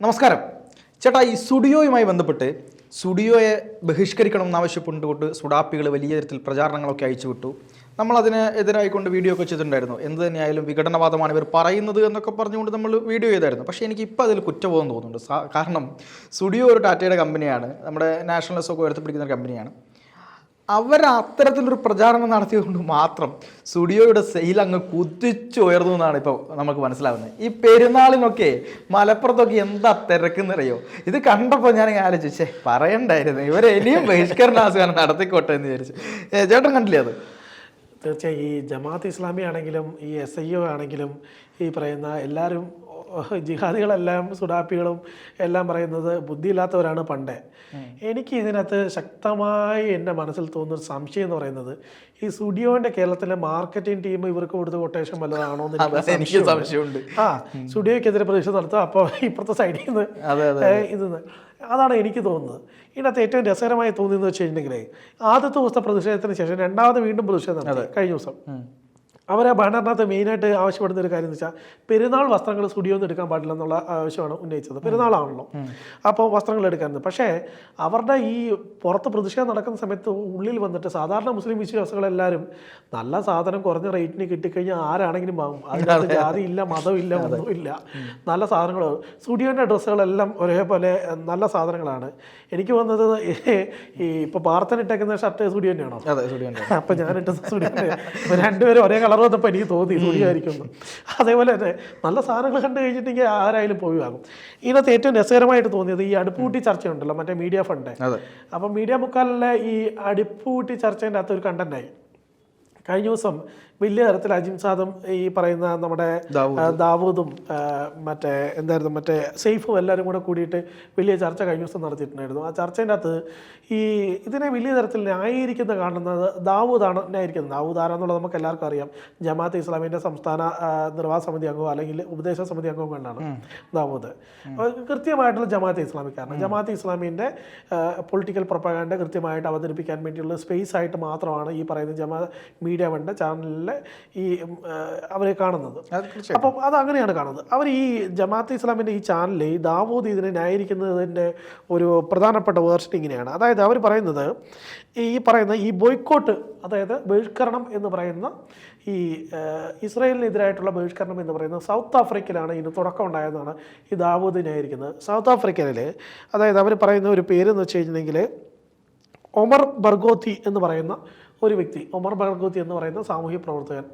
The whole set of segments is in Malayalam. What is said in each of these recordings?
നമസ്കാരം. ചേട്ടാ ഈ സ്റ്റുഡിയോയുമായി ബന്ധപ്പെട്ട് സ്റ്റുഡിയോയെ ബഹിഷ്കരിക്കണം എന്നാവശ്യപ്പെട്ടുകൊണ്ട് സുഡാപ്പികൾ വലിയ തരത്തിൽ പ്രചാരണങ്ങളൊക്കെ അയച്ചുവിട്ടു നമ്മളതിന് എതിരായിക്കൊണ്ട് വീഡിയോ ഒക്കെ ചെയ്തിട്ടുണ്ടായിരുന്നു എന്ത് തന്നെയായാലും വിഘടനവാദമാണ് ഇവർ പറയുന്നത് എന്നൊക്കെ പറഞ്ഞുകൊണ്ട് നമ്മൾ വീഡിയോ ചെയ്തായിരുന്നു. പക്ഷേ എനിക്ക് ഇപ്പോൾ അതിൽ കുറ്റബോധം തോന്നുന്നുണ്ട്. കാരണം സ്റ്റുഡിയോ ഒരു ടാറ്റയുടെ കമ്പനിയാണ്. നമ്മുടെ നാഷണലിസം ഒക്കെ ഉയർത്തിപ്പിടിക്കുന്ന ഒരു കമ്പനിയാണ്. അവർ അത്തരത്തിലൊരു പ്രചാരണം നടത്തിയതുകൊണ്ട് മാത്രം സ്റ്റുഡിയോയുടെ സെയിൽ അങ്ങ് കുതിച്ചുയർന്നു എന്നാണ് ഇപ്പോൾ നമുക്ക് മനസ്സിലാവുന്നത്. ഈ പെരുന്നാളിനൊക്കെ മലപ്പുറത്തൊക്കെ എന്താ തിരക്കെന്നറിയോ? ഇത് കണ്ടപ്പോൾ ഞാൻ ആലോചിച്ചു ചേ പറയണ്ടായിരുന്നു. ഇവരെ ഇനിയും ബഹിഷ്കരണ ആസ്വാദനം നടത്തിക്കോട്ടെ എന്ന് വിചാരിച്ചു. ചേട്ടൻ കണ്ടില്ലേ അത്? തീർച്ചയായും ഈ ജമാഅത്ത് ഇസ്ലാമി ആണെങ്കിലും ഈ എസ് ഐ ഒ ആണെങ്കിലും ഈ പറയുന്ന എല്ലാവരും ജിഹാദികളെല്ലാം സുഡാപ്പികളും എല്ലാം പറയുന്നത് ബുദ്ധിയില്ലാത്തവരാണ് പണ്ടേ. എനിക്ക് ഇതിനകത്ത് ശക്തമായി എന്റെ മനസ്സിൽ തോന്നുന്ന ഒരു സംശയം എന്ന് പറയുന്നത് ഈ സുഡിയോന്റെ കേരളത്തിലെ മാർക്കറ്റിംഗ് ടീം ഇവർക്ക് കൊടുത്ത കൊട്ടേഷൻ വല്ലതാണോ എന്ന് എനിക്ക് സംശയമുണ്ട്. ആ സുഡിയോക്കെതിരെ പ്രതീക്ഷ നടത്തുക അപ്പോൾ ഇപ്പുറത്തെ സൈഡിൽ നിന്ന് അതെ അതെ ഇത് അതാണ് എനിക്ക് തോന്നുന്നത്. ഇതിനകത്ത് ഏറ്റവും രസകരമായി തോന്നിയെന്ന് വെച്ച് കഴിഞ്ഞിട്ടുണ്ടെങ്കിൽ ആദ്യത്തെ ദിവസത്തെ പ്രതിഷേധത്തിന് ശേഷം രണ്ടാമത് വീണ്ടും പ്രതിഷേധം നടത്തി കഴിഞ്ഞ ദിവസം. അവർ ആ ബാനറിനകത്ത് മെയിനായിട്ട് ആവശ്യപ്പെടുന്ന ഒരു കാര്യം എന്ന് വെച്ചാൽ പെരുന്നാൾ വസ്ത്രങ്ങൾ സ്റ്റുഡിയോയിൽ നിന്ന് എടുക്കാൻ പാടില്ല എന്നുള്ള ആവശ്യമാണ് ഉന്നയിച്ചത്. പെരുന്നാളാണല്ലോ. അപ്പോൾ വസ്ത്രങ്ങൾ എടുക്കാറുണ്ട് പക്ഷേ അവരുടെ ഈ പുറത്ത് പ്രതിഷേധം നടക്കുന്ന സമയത്ത് ഉള്ളിൽ വന്നിട്ട് സാധാരണ മുസ്ലിം വിശ്വാസികളെല്ലാവരും നല്ല സാധനം കുറഞ്ഞ റേറ്റിന് കിട്ടിക്കഴിഞ്ഞാൽ ആരാണെങ്കിലും വാങ്ങും. അതിനകത്ത് ജാതി ഇല്ല മതമില്ല ഒന്നുമില്ല. നല്ല സാധനങ്ങൾ സ്റ്റുഡിയോന്റെ ഡ്രസ്സുകളെല്ലാം ഒരേപോലെ നല്ല സാധനങ്ങളാണ്. എനിക്ക് വന്നത് ഈ ഇപ്പോൾ പാർത്തനിട്ടേക്കുന്ന ഷർട്ട് സ്റ്റുഡിയോ തന്നെയാണോ അപ്പോൾ ഞാൻ ഇട്ട സ്റ്റുഡിയോ രണ്ടുപേരും ഒരേ കളർ വന്നപ്പോൾ എനിക്ക് തോന്നി തുണിയായിരിക്കും അതേപോലെ തന്നെ നല്ല സാധനങ്ങൾ കണ്ടു കഴിഞ്ഞിട്ടുണ്ടെങ്കിൽ ആരായാലും പോയി വാങ്ങും ഇതിനകത്ത് ഏറ്റവും രസകരമായിട്ട് തോന്നിയത് ഈ അടുപ്പൂട്ടി ചർച്ചയുണ്ടല്ലോ മറ്റേ മീഡിയ ഫണ്ട്. അപ്പം മീഡിയ മുക്കാലിലെ ഈ അടുപ്പൂട്ടി ചർച്ചേന്റെ അകത്ത് ഒരു കണ്ടന്റായി കഴിഞ്ഞ ദിവസം വലിയ തരത്തിൽ അജിം സാദും ഈ പറയുന്ന നമ്മുടെ ദാവൂദും. മറ്റേ എന്തായിരുന്നു മറ്റേ സെയ്ഫും എല്ലാവരും കൂടെ കൂടിയിട്ട് വലിയ ചർച്ച കഴിഞ്ഞ ദിവസം നടത്തിയിട്ടുണ്ടായിരുന്നു. ആ ചർച്ചേന്റെ അകത്ത് ഈ ഇതിനെ വലിയ തരത്തിൽ ന്യായീകരിക്കുന്ന കാണുന്നത് ദാവൂദാണ് ന്യായീകരിക്കുന്നത് ദാവൂദ് ആരാന്നുള്ളത് നമുക്ക് എല്ലാവർക്കും അറിയാം. ജമാഅത്ത് ഇസ്ലാമിന്റെ സംസ്ഥാന നിർവാഹ സമിതി അംഗവും അല്ലെങ്കിൽ ഉപദേശ സമിതി അംഗവും കണ്ടാണ് ദാവൂദ്. കൃത്യമായിട്ടുള്ള ജമാഅത്ത് ഇസ്ലാമിക്കാരനാണ്. ജമാഅത്ത് ഇസ്ലാമിന്റെ പൊളിറ്റിക്കൽ പ്രൊപ്പഗാൻഡ കൃത്യമായിട്ട് അവതരിപ്പിക്കാൻ വേണ്ടിയുള്ള സ്പേസ് ആയിട്ട് മാത്രമാണ് ഈ പറയുന്ന ജമാ മീഡിയ വണ്ട ചാനലിലെ ഈ അവരെ കാണുന്നത്. അപ്പം അത് അങ്ങനെയാണ് കാണുന്നത്. അവർ ഈ ജമാഅത്ത് ഇസ്ലാമിന്റെ ഈ ചാനലിൽ ഈ ദാവൂദ് ഇതിനെ ന്യായീകരിക്കുന്നതിന്റെ ഒരു പ്രധാനപ്പെട്ട വേർഷൻ ഇങ്ങനെയാണ്. അതായത് അവർ പറയുന്നത് ഈ പറയുന്ന ഈ ബോയ്ക്കോട്ട് അതായത് ബഹിഷ്കരണം എന്ന് പറയുന്ന ഈ ഇസ്രയേലിനെതിരായിട്ടുള്ള ബഹിഷ്കരണം എന്ന് പറയുന്നത് സൗത്ത് ആഫ്രിക്കയിലാണ് ഇതിന് തുടക്കം ഉണ്ടായതെന്നാണ് ഈ ദാവൂദ് ന്യായീകരിക്കുന്നത്. സൗത്ത് ആഫ്രിക്കയിൽ അതായത് അവർ പറയുന്ന ഒരു പേര് എന്ന് വെച്ച് കഴിഞ്ഞിട്ടുണ്ടെങ്കിൽ ഒമർ ബർഗോത്തി എന്ന് പറയുന്ന ഒരു വ്യക്തി ഒമർ ബർഗോത്തി എന്ന് പറയുന്ന സാമൂഹ്യ പ്രവർത്തകൻ.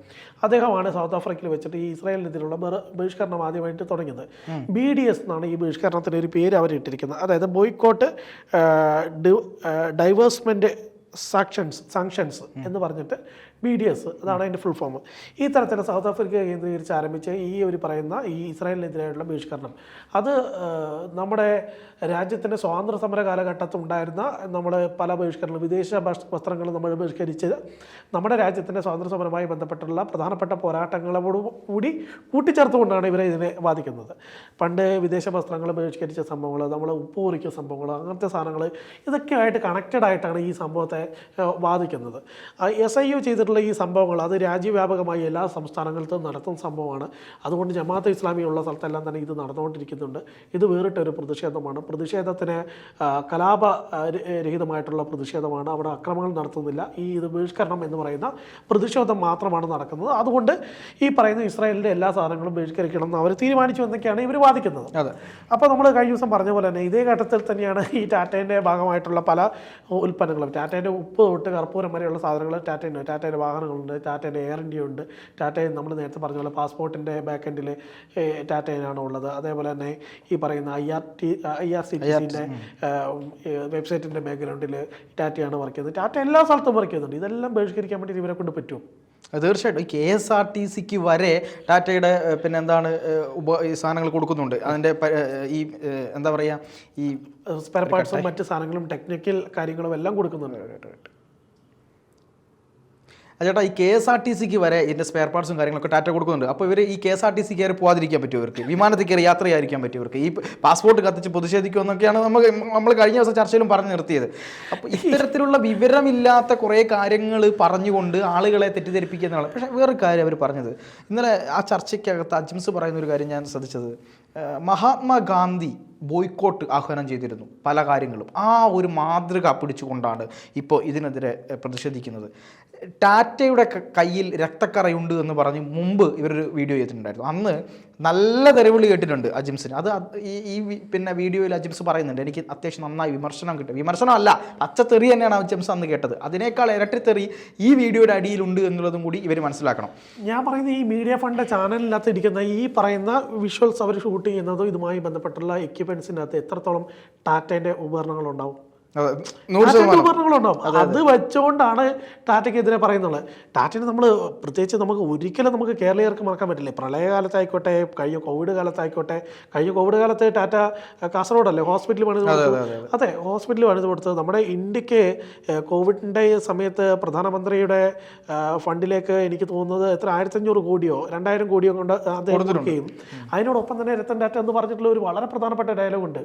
അദ്ദേഹമാണ് സൗത്ത് ആഫ്രിക്കയിൽ വെച്ചിട്ട് ഈ ഇസ്രായേലിനെതിരെയുള്ള ബഹ- ബഹിഷ്കരണം ആദ്യമായിട്ട് തുടങ്ങിയത്. ബി ഡി എസ് എന്നാണ് ഈ ബഹിഷ്കരണത്തിന് ഒരു പേര് അവർ ഇട്ടിരിക്കുന്നത്. അതായത് ബോയ്ക്കോട്ട് ഡൈവേഴ്സ്മെന്റ് സാക്ഷൻസ് സാങ്ഷൻസ് എന്ന് പറഞ്ഞിട്ട് ബി ഡി എസ് അതാണ് അതിന്റെ ഫുൾ ഫോം ഈ തരത്തിൽ സൗത്ത് ആഫ്രിക്ക കേന്ദ്രീകരിച്ച് ആരംഭിച്ച ഈ ഒരു പറയുന്ന ഈ ഇസ്രായേലിനെതിരായിട്ടുള്ള ബഹിഷ്കരണം. അത് നമ്മുടെ രാജ്യത്തിന്റെ സ്വാതന്ത്ര്യ സമര കാലഘട്ടത്തിൽ ഉണ്ടായിരുന്ന നമ്മുടെ പല ബഹിഷ്കരണങ്ങളും വിദേശ വസ്ത്രങ്ങൾ നമ്മൾ ബഹിഷ്കരിച്ച് നമ്മുടെ രാജ്യത്തിന്റെ സ്വാതന്ത്ര്യ സമരവുമായി ബന്ധപ്പെട്ടുള്ള പ്രധാനപ്പെട്ട പോരാട്ടങ്ങളോട് കൂടി കൂട്ടിച്ചേർത്തുകൊണ്ടാണ് ഇവരെ ഇതിനെ ബാധിക്കുന്നത്. പണ്ട് വിദേശ വസ്ത്രങ്ങൾ ബഹിഷ്കരിച്ച സംഭവങ്ങൾ നമ്മൾ ഉപ്പ് കുറിക്കുന്ന സംഭവങ്ങൾ അങ്ങനത്തെ സാധനങ്ങൾ ഇതൊക്കെ ആയിട്ട് കണക്റ്റഡ് ആയിട്ടാണ് ഈ സംഭവത്തെ വാദിക്കുന്നത്. എസ് ഐ യു ചെയ്തിട്ടുള്ള ഈ സംഭവങ്ങൾ അത് രാജ്യവ്യാപകമായി എല്ലാ സംസ്ഥാനങ്ങളിലും നടത്തുന്ന സംഭവമാണ്. അതുകൊണ്ട് ജമാഅത്ത് ഇസ്ലാമി ഉള്ള സ്ഥലത്തെല്ലാം തന്നെ ഇത് നടന്നുകൊണ്ടിരിക്കുന്നുണ്ട്. ഇത് വേറിട്ടൊരു പ്രതിഷേധമാണ്. പ്രതിഷേധത്തിന് കലാപ രഹിതമായിട്ടുള്ള പ്രതിഷേധമാണ്. അവിടെ അക്രമങ്ങൾ നടത്തുന്നില്ല. ഈ ഇത് ബഹിഷ്കരണം എന്ന് പറയുന്ന പ്രതിഷേധം മാത്രമാണ് നടക്കുന്നത്. അതുകൊണ്ട് ഈ പറയുന്ന ഇസ്രായേലിന്റെ എല്ലാ സാധനങ്ങളും ബഹിഷ്കരിക്കണം എന്ന് അവർ തീരുമാനിച്ചു എന്നൊക്കെയാണ് ഇവർ വാദിക്കുന്നത്. അപ്പോൾ നമ്മൾ കഴിഞ്ഞ ദിവസം പറഞ്ഞ പോലെ തന്നെ ഇതേ ഘട്ടത്തിൽ തന്നെയാണ് ഈ ടാറ്റേന്റെ ഭാഗമായിട്ടുള്ള പല ഉൽപ്പന്നങ്ങളും ടാറ്റേന്റെ ഉപ്പ് തൊട്ട് കർപ്പൂരം വരെയുള്ള സാധനങ്ങൾ ടാറ്റേന്റെ ടാറ്റേന്റെ വാഹനങ്ങളുണ്ട് ടാറ്റേന്റെ എയർ ഇന്ത്യ ഉണ്ട്. ടാറ്റയിൽ നമ്മൾ നേരത്തെ പറഞ്ഞ പോലെ പാസ്പോർട്ടിന്റെ ബാക്ക് എൻഡിൽ ടാറ്റയിലാണ് ഉള്ളത്. അതേപോലെ തന്നെ ഈ പറയുന്ന I R T I R C T സിന്റെ വെബ്സൈറ്റിന്റെ ബാക്ക്ഗ്രൗണ്ടിൽ ടാറ്റയാണ് വർക്ക് ചെയ്യുന്നത്. ടാറ്റ എല്ലാ സ്ഥലത്തും വർക്ക് ചെയ്യുന്നുണ്ട്. ഇതെല്ലാം ബഹിഷ്കരിക്കാൻ വേണ്ടി ഇവരെ കൊണ്ട് പറ്റും തീർച്ചയായിട്ടും. ഈ കെ എസ് ആർ ടി സിക്ക് വരെ ടാറ്റയുടെ പിന്നെ എന്താണ് ഉപ ഈ സാധനങ്ങൾ കൊടുക്കുന്നുണ്ട്. അതിന്റെ ഈ എന്താ പറയുക ഈ സ്പെയർ പാർട്സും മറ്റ് സാധനങ്ങളും ടെക്നിക്കൽ കാര്യങ്ങളും എല്ലാം കൊടുക്കുന്നുണ്ട്. ചേട്ടാ ഈ കെ എസ് ആർ ടി സിക്ക് വരെ ഇതിന്റെ സ്പെയർ പാർട്സും കാര്യങ്ങളൊക്കെ ടാറ്റ കൊടുക്കുന്നുണ്ട്. അപ്പോൾ ഇവർ ഈ K S R T C കയറി പോകാതിരിക്കാൻ പറ്റും ഇവർക്ക്? വിമാനത്തിൽ കയറി യാത്ര ചെയ്യാതിരിക്കാൻ പറ്റും ഇവർക്ക്? ഈ പാസ്പോർട്ട് കത്തിച്ച് പ്രതിഷേധിക്കുമെന്നൊക്കെയാണ് നമ്മൾ നമ്മൾ കഴിഞ്ഞ ദിവസം ചർച്ചയിലും പറഞ്ഞു നിർത്തിയത്. അപ്പോൾ ഇത്തരത്തിലുള്ള വിവരമില്ലാത്ത കുറേ കാര്യങ്ങൾ പറഞ്ഞുകൊണ്ട് ആളുകളെ തെറ്റിദ്ധരിപ്പിക്കുന്നതാണ് പക്ഷേ വേറൊരു കാര്യം അവർ പറഞ്ഞത്. ഇന്നലെ ആ ചർച്ചയ്ക്കകത്ത് അജിംസ് പറയുന്ന ഒരു കാര്യം ഞാൻ ശ്രദ്ധിച്ചത്. മഹാത്മാഗാന്ധി ബോയ്ക്കോട്ട് ആഹ്വാനം ചെയ്തിരുന്നു പല കാര്യങ്ങളും. ആ ഒരു മാതൃക പിടിച്ചുകൊണ്ടാണ് ഇപ്പോൾ ഇതിനെതിരെ പ്രതിഷേധിക്കുന്നത്. ടാറ്റയുടെ കയ്യിൽ രക്തക്കറയുണ്ട് എന്ന് പറഞ്ഞ് മുമ്പ് ഇവരൊരു വീഡിയോ ചെയ്തിട്ടുണ്ടായിരുന്നു. അന്ന് നല്ല തെരുവിളി കേട്ടിട്ടുണ്ട് അജിംസിന്. അത് ഈ പിന്നെ വീഡിയോയിൽ അജിംസ് പറയുന്നുണ്ട് എനിക്ക് അത്യാവശ്യം നന്നായി വിമർശനം കിട്ടും. വിമർശനമല്ല പച്ചത്തെറി തന്നെയാണ് അജിംസ് അന്ന് കേട്ടത്. അതിനേക്കാൾ ഇരട്ടിത്തെറി ഈ വീഡിയോയുടെ അടിയിലുണ്ട് എന്നുള്ളതും കൂടി ഇവർ മനസ്സിലാക്കണം. ഞാൻ പറയുന്ന ഈ മീഡിയ ഫണ്ട് ചാനലിനകത്ത് ഇരിക്കുന്ന ഈ പറയുന്ന വിഷ്വൽസ് അവർ ഷൂട്ട് ചെയ്യുന്നതും ഇതുമായി ബന്ധപ്പെട്ടുള്ള എക്യുപ്മെന്റ്സിന്റെ അകത്ത് എത്രത്തോളം ടാറ്റേന്റെ ഉപകരണങ്ങളുണ്ടാവും? അതെ, നൂറ് ഉപകരണങ്ങളുണ്ടാവും. അത് വെച്ചുകൊണ്ടാണ് ടാറ്റയ്ക്കെതിരെ പറയുന്നത്. ടാറ്റനെ നമ്മൾ പ്രത്യേകിച്ച് നമുക്ക് ഒരിക്കലും നമുക്ക് കേരളീയർക്ക് മറക്കാൻ പറ്റില്ല. പ്രളയകാലത്തായിക്കോട്ടെ കഴിഞ്ഞ കോവിഡ് കാലത്തായിക്കോട്ടെ കഴിഞ്ഞ കോവിഡ് കാലത്ത് ടാറ്റ കാസർഗോഡല്ലേ ഹോസ്പിറ്റൽ പണിത് കൊടുത്തത് അതെ ഹോസ്പിറ്റൽ പണിത് കൊടുത്തത് നമ്മുടെ ഇന്ത്യയ്ക്ക് കോവിഡിന്റെ സമയത്ത് പ്രധാനമന്ത്രിയുടെ ഫണ്ടിലേക്ക് എനിക്ക് തോന്നുന്നത് എത്ര? ആയിരത്തഞ്ഞൂറ് കോടിയോ രണ്ടായിരം കോടിയോ കൊണ്ട് അദ്ദേഹം കൊടുക്കുകയും അതിനോടൊപ്പം തന്നെ രത്തൻ ടാറ്റ എന്ന് പറഞ്ഞിട്ടുള്ള ഒരു വളരെ പ്രധാനപ്പെട്ട ഡയലോഗുണ്ട്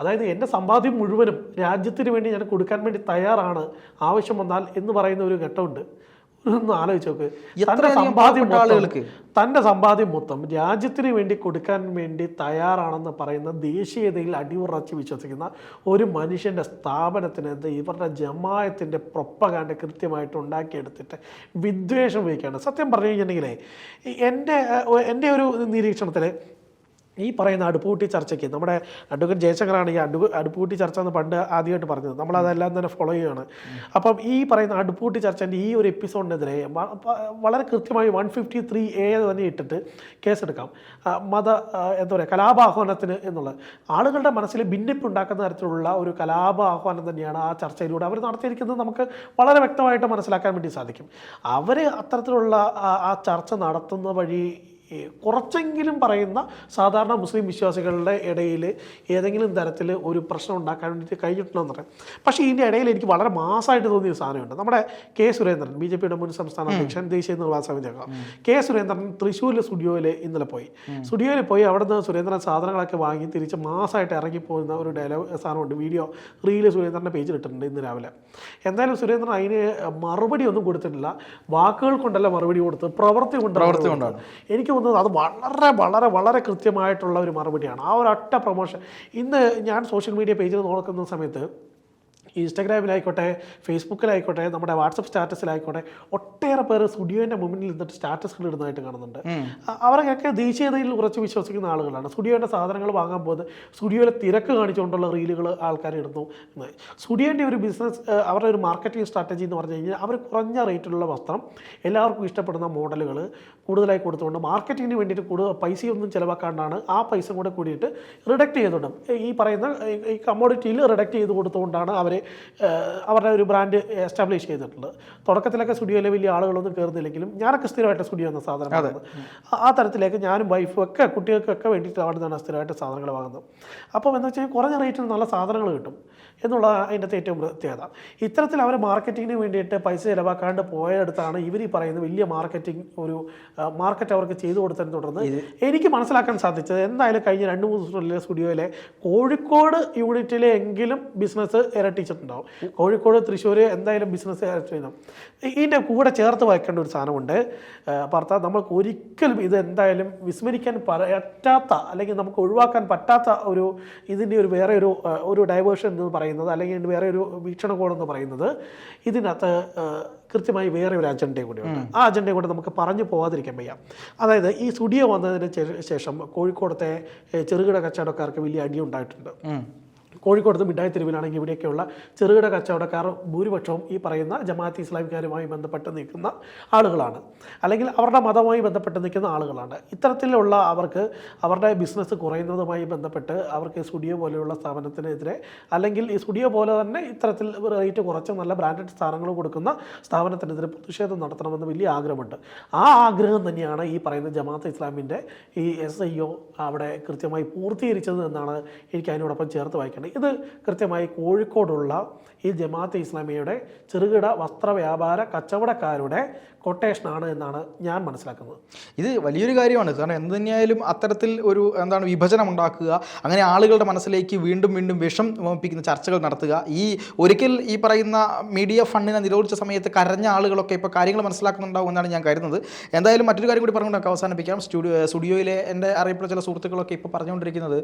അതായത് എന്റെ സമ്പാദ്യം മുഴുവനും രാജ്യത്തിന് വേണ്ടി ഞാൻ കൊടുക്കാൻ വേണ്ടി തയ്യാറാണ്. ആവശ്യം വന്നാൽ എന്ന് പറയുന്ന ഒരു ഘട്ടമുണ്ട്. ഒന്ന് ആലോചിച്ച് നോക്ക്. തന്റെ സമ്പാദ്യം ആളുകൾക്ക്. തന്റെ സമ്പാദ്യം മൊത്തം രാജ്യത്തിന് വേണ്ടി കൊടുക്കാൻ വേണ്ടി തയ്യാറാണെന്ന് പറയുന്ന ദേശീയതയിൽ അടിയുറച്ച് വിശ്വസിക്കുന്ന ഒരു മനുഷ്യന്റെ സ്ഥാപനത്തിനെതിരെ ഇവരുടെ ജമായത്തിന്റെ പ്രൊപ്പകാണ്ട് കൃത്യമായിട്ട് ഉണ്ടാക്കിയെടുത്തിട്ട് വിദ്വേഷം ഉപയോഗിക്കുകയാണ്. സത്യം പറഞ്ഞു കഴിഞ്ഞിട്ടുണ്ടെങ്കിലേ എന്റെ എന്റെ ഒരു നിരീക്ഷണത്തിൽ ഈ പറയുന്ന അടുപ്പൂട്ടി ചർച്ചയ്ക്ക് നമ്മുടെ അഡ്വക്കേറ്റ് ജയശങ്കറാണ് ഈ അടു അടുപ്പൂട്ടി ചർച്ച എന്ന് പണ്ട് ആദ്യമായിട്ട് പറഞ്ഞത്. നമ്മൾ അതെല്ലാം തന്നെ ഫോളോ ചെയ്യുകയാണ്. അപ്പം ഈ പറയുന്ന അടുപ്പൂട്ടി ചർച്ചന്റെ ഈ ഒരു എപ്പിസോഡിനെതിരെ വളരെ കൃത്യമായി വൺ ഫിഫ്റ്റി ത്രീ എ തന്നെ ഇട്ടിട്ട് കേസെടുക്കാം. മത എന്താ പറയുക കലാപാഹ്വാനത്തിന് എന്നുള്ളത് ആളുകളുടെ മനസ്സിൽ ഭിന്നിപ്പ് ഉണ്ടാക്കുന്ന തരത്തിലുള്ള ഒരു കലാപാഹ്വാനം തന്നെയാണ് ആ ചർച്ചയിലൂടെ അവർ നടത്തിയിരിക്കുന്നത് നമുക്ക് വളരെ വ്യക്തമായിട്ട് മനസ്സിലാക്കാൻ വേണ്ടി സാധിക്കും. അവർ അത്തരത്തിലുള്ള ആ- ചർച്ച നടത്തുന്ന വഴി കുറച്ചെങ്കിലും പറയുന്ന സാധാരണ മുസ്ലിം വിശ്വാസികളുടെ ഇടയിൽ ഏതെങ്കിലും തരത്തിൽ ഒരു പ്രശ്നം ഉണ്ടാക്കാൻ വേണ്ടിയിട്ട് കഴിഞ്ഞിട്ടുണ്ടെന്ന് പറയാം. പക്ഷേ ഇതിന്റെ ഇടയിൽ എനിക്ക് വളരെ മാസമായിട്ട് തോന്നിയ ഒരു സാധനമുണ്ട്. നമ്മുടെ കെ സുരേന്ദ്രൻ ബി ജെ പിയുടെ മുൻ സംസ്ഥാന അധ്യക്ഷൻ ദേശീയ നിർവാഹക സമിതി അംഗം. കെ സുരേന്ദ്രൻ തൃശ്ശൂരിലെ സ്റ്റുഡിയോയിൽ ഇന്നലെ പോയി. സ്റ്റുഡിയോയിൽ പോയി അവിടുന്ന് സുരേന്ദ്രൻ സാധനങ്ങളൊക്കെ വാങ്ങി തിരിച്ച് മാസമായിട്ട് ഇറങ്ങിപ്പോകുന്ന ഒരു ഡയലോഗ് സാധനമുണ്ട്. വീഡിയോ റീൽ സുരേന്ദ്രന്റെ പേജിൽ ഇട്ടിട്ടുണ്ട് ഇന്ന് രാവിലെ. എന്തായാലും സുരേന്ദ്രൻ അതിന് മറുപടി ഒന്നും കൊടുത്തിട്ടില്ല. വാക്കുകൾ കൊണ്ടല്ല മറുപടി കൊടുത്ത് പ്രവൃത്തി കൊണ്ട് പ്രവൃത്തി കൊണ്ടാണ്. എനിക്ക് തോന്നുന്നത് അത് വളരെ വളരെ വളരെ കൃത്യമായിട്ടുള്ള ഒരു മറുപടിയാണ്. ആ ഒരു ഒറ്റ പ്രൊമോഷൻ ഇന്ന് ഞാൻ സോഷ്യൽ മീഡിയ പേജിൽ നോക്കുന്ന സമയത്ത് ഇൻസ്റ്റാഗ്രാമിലായിക്കോട്ടെ ഫേസ്ബുക്കിലായിക്കോട്ടെ നമ്മുടെ വാട്സപ്പ് സ്റ്റാറ്റസിലായിക്കോട്ടെ ഒട്ടേറെ പേര് സ്റ്റുഡിയോന്റെ മുമ്പിൽ നിന്നിട്ട് സ്റ്റാറ്റസുകൾ ഇടുന്നതായിട്ട് കാണുന്നുണ്ട്. അവരൊക്കെ ദേശീയതയിൽ ഉറച്ച് വിശ്വസിക്കുന്ന ആളുകളാണ്. സ്റ്റുഡിയോന്റെ സാധനങ്ങൾ വാങ്ങാൻ പോകുന്നത് സ്റ്റുഡിയോയിലെ തിരക്ക് കാണിച്ചുകൊണ്ടുള്ള റീലുകൾ ആൾക്കാർ ഇടുന്നു. സ്റ്റുഡിയോന്റെ ഒരു ബിസിനസ് അവരുടെ ഒരു മാർക്കറ്റിംഗ് സ്ട്രാറ്റജി എന്ന് പറഞ്ഞു കഴിഞ്ഞാൽ അവർ കുറഞ്ഞ റേറ്റിലുള്ള വസ്ത്രം എല്ലാവർക്കും ഇഷ്ടപ്പെടുന്ന മോഡലുകൾ കൂടുതലായി കൊടുത്തുകൊണ്ട് മാർക്കറ്റിങ്ങിന് വേണ്ടിയിട്ട് കൂടുതൽ പൈസയൊന്നും ചിലവാക്കാണ്ടാണ് ആ പൈസ കൂടെ കൂടിയിട്ട് റിഡക്റ്റ് ചെയ്തുകൊണ്ട് ഈ പറയുന്ന ഈ- ഈ കമ്മോഡിറ്റിയിൽ റിഡക്റ്റ് ചെയ്ത് കൊടുത്തുകൊണ്ടാണ് അവർ അവരുടെ ഒരു ബ്രാൻഡ് എസ്റ്റാബ്ലിഷ് ചെയ്തിട്ടുള്ളത് തുടക്കത്തിലൊക്കെ സ്റ്റുഡിയോയിലെ വലിയ ആളുകളൊന്നും കയറുന്നില്ലെങ്കിലും ഞാനൊക്കെ സ്ഥിരമായിട്ട് സ്റ്റുഡിയോ എന്ന സാധനം. ആ- തരത്തിലേക്ക് ഞാനും വൈഫും ഒക്കെ കുട്ടികൾക്കൊക്കെ വേണ്ടിയിട്ട് അവിടെ നിന്നാണ് സ്ഥിരമായിട്ട് സാധനങ്ങൾ വാങ്ങുന്നത്. അപ്പം എന്താ വെച്ചാൽ കുറഞ്ഞ റേറ്റിൽ നല്ല സാധനങ്ങൾ കിട്ടും എന്നുള്ള അതിന്റെ ഏറ്റവും പ്രത്യേകത. ഇത്തരത്തിൽ അവർ മാർക്കറ്റിങ്ങിന് വേണ്ടിയിട്ട് പൈസ ചിലവാക്കാണ്ട് പോയടുത്താണ് ഇവർ ഈ പറയുന്ന വലിയ മാർക്കറ്റിംഗ് ഒരു മാർക്കറ്റ് അവർക്ക് ചെയ്തു കൊടുത്തതിനെ തുടർന്ന് എനിക്ക് മനസ്സിലാക്കാൻ സാധിച്ചത് എന്തായാലും കഴിഞ്ഞ രണ്ട് മൂന്ന് ദിവസത്തിനുള്ളിൽ സ്റ്റുഡിയോയിലെ കോഴിക്കോട് യൂണിറ്റിലെ എങ്കിലും ബിസിനസ് ഇരട്ടിച്ചിട്ടുണ്ടാവും കോഴിക്കോട് തൃശ്ശൂർ എന്തായാലും ബിസിനസ് ചെയ്യണം ഇതിന്റെ കൂടെ ചേർത്ത് വയ്ക്കേണ്ട ഒരു സാധനമുണ്ട്. ഭർത്താവ് നമുക്ക് ഒരിക്കലും ഇത് എന്തായാലും വിസ്മരിക്കാൻ പറ്റാത്ത അല്ലെങ്കിൽ നമുക്ക് ഒഴിവാക്കാൻ പറ്റാത്ത ഒരു ഇതിന്റെ ഒരു വേറെ ഒരു ഒരു ഡൈവേർഷൻ എന്ന് പറയുന്നത് അല്ലെങ്കിൽ വേറെ ഒരു വീക്ഷണകോണം എന്ന് പറയുന്നത് ഇതിനകത്ത് കൃത്യമായി വേറെ ഒരു അജണ്ടയും കൂടിയുണ്ട് ആ അജണ്ടയും കൂടെ നമുക്ക് പറഞ്ഞു പോകാതിരിക്കാൻ വയ്യ. അതായത് ഈ സ്റ്റുഡിയോ വന്നതിന് ശേഷം കോഴിക്കോടത്തെ ചെറുകിട കച്ചവടക്കാർക്ക് വലിയ അടി ഉണ്ടായിട്ടുണ്ട്. കോഴിക്കോടത്ത് മിഠായി തെരുവിലാണെങ്കിൽ ഇവിടെയൊക്കെയുള്ള ചെറുകിട കച്ചവടക്കാർ ഭൂരിപക്ഷവും ഈ പറയുന്ന ജമാഅത്ത് ഇസ്ലാമിക്കാരുമായി ബന്ധപ്പെട്ട് നിൽക്കുന്ന ആളുകളാണ്. അല്ലെങ്കിൽ അവരുടെ മതവുമായി ബന്ധപ്പെട്ട് നിൽക്കുന്ന ആളുകളാണ്. ഇത്തരത്തിലുള്ള അവർക്ക് അവരുടെ ബിസിനസ് കുറയുന്നതുമായി ബന്ധപ്പെട്ട് അവർക്ക് സ്റ്റുഡിയോ പോലെയുള്ള സ്ഥാപനത്തിനെതിരെ അല്ലെങ്കിൽ ഈ സ്റ്റുഡിയോ പോലെ തന്നെ ഇത്തരത്തിൽ റേറ്റ് കുറച്ച് നല്ല ബ്രാൻഡഡ് സ്ഥാനങ്ങൾ കൊടുക്കുന്ന സ്ഥാപനത്തിനെതിരെ പ്രതിഷേധം നടത്തണമെന്ന് വലിയ ആഗ്രഹമുണ്ട്. ആ ആഗ്രഹം തന്നെയാണ് ഈ പറയുന്ന ജമാഅത്ത് ഇസ്ലാമിന്റെ ഈ എസ് ഐ ഒ അവിടെ കൃത്യമായി പൂർത്തീകരിച്ചത് എന്നാണ് എനിക്ക് അതിനോടൊപ്പം ചേർത്ത് വായിക്കേണ്ടത് ഇത് കൃത്യമായി കോഴിക്കോടുള്ള ഈ ജമാഅത്ത് ഇസ്ലാമിയുടെ ചെറുകിട വസ്ത്ര വ്യാപാര കച്ചവടക്കാരുടെ കൊട്ടേഷനാണ് എന്നാണ് ഞാൻ മനസ്സിലാക്കുന്നത്. ഇത് വലിയൊരു കാര്യമാണ്. കാരണം എന്ത് തന്നെയായാലും അത്തരത്തിൽ ഒരു എന്താണ് വിഭജനം ഉണ്ടാക്കുക അങ്ങനെ ആളുകളുടെ മനസ്സിലേക്ക് വീണ്ടും വീണ്ടും വിഷം വമിപ്പിക്കുന്ന ചർച്ചകൾ നടത്തുക ഈ ഒരിക്കൽ ഈ പറയുന്ന മീഡിയ ഫണ്ടിനെ നിരോധിച്ച സമയത്ത് കരഞ്ഞ ആളുകളൊക്കെ ഇപ്പോൾ കാര്യങ്ങൾ മനസ്സിലാക്കുന്നുണ്ടാവും എന്നാണ് ഞാൻ കരുതുന്നത്. എന്തായാലും മറ്റൊരു കാര്യം കൂടി പറഞ്ഞുകൊണ്ട് അവസാനിപ്പിക്കാം. സ്റ്റുഡിയോ സ്റ്റുഡിയോയിലെ എന്റെ അറിയപ്പെട്ട ചില സുഹൃത്തുക്കളൊക്കെ ഇപ്പോൾ പറഞ്ഞുകൊണ്ടിരിക്കുന്നത്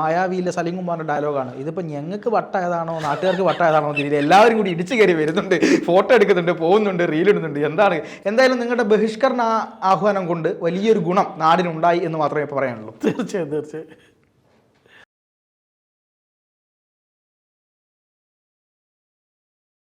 മായാവിയിലെ സലീം കുമാറിന്റെ ഡയലോഗാണ്. ഇതിപ്പോൾ ഞങ്ങൾക്ക് വട്ടായതാണോ നാട്ടുകാർക്ക് വട്ടായതാണോ തിരിയില്ല എല്ലാവരും കൂടി ഇടിച്ചു കയറി വരുന്നുണ്ട്. ഫോട്ടോ എടുക്കുന്നുണ്ട് പോകുന്നുണ്ട് റീലിടുന്നുണ്ട്. എന്താണ് എന്തായാലും നിങ്ങളുടെ ബഹിഷ്കരണ ആഹ്വാനം കൊണ്ട് വലിയൊരു ഗുണം നാടിനുണ്ടായി എന്ന് മാത്രമേ പറയാനുള്ളൂ. തീർച്ചയായും തീർച്ചയായും.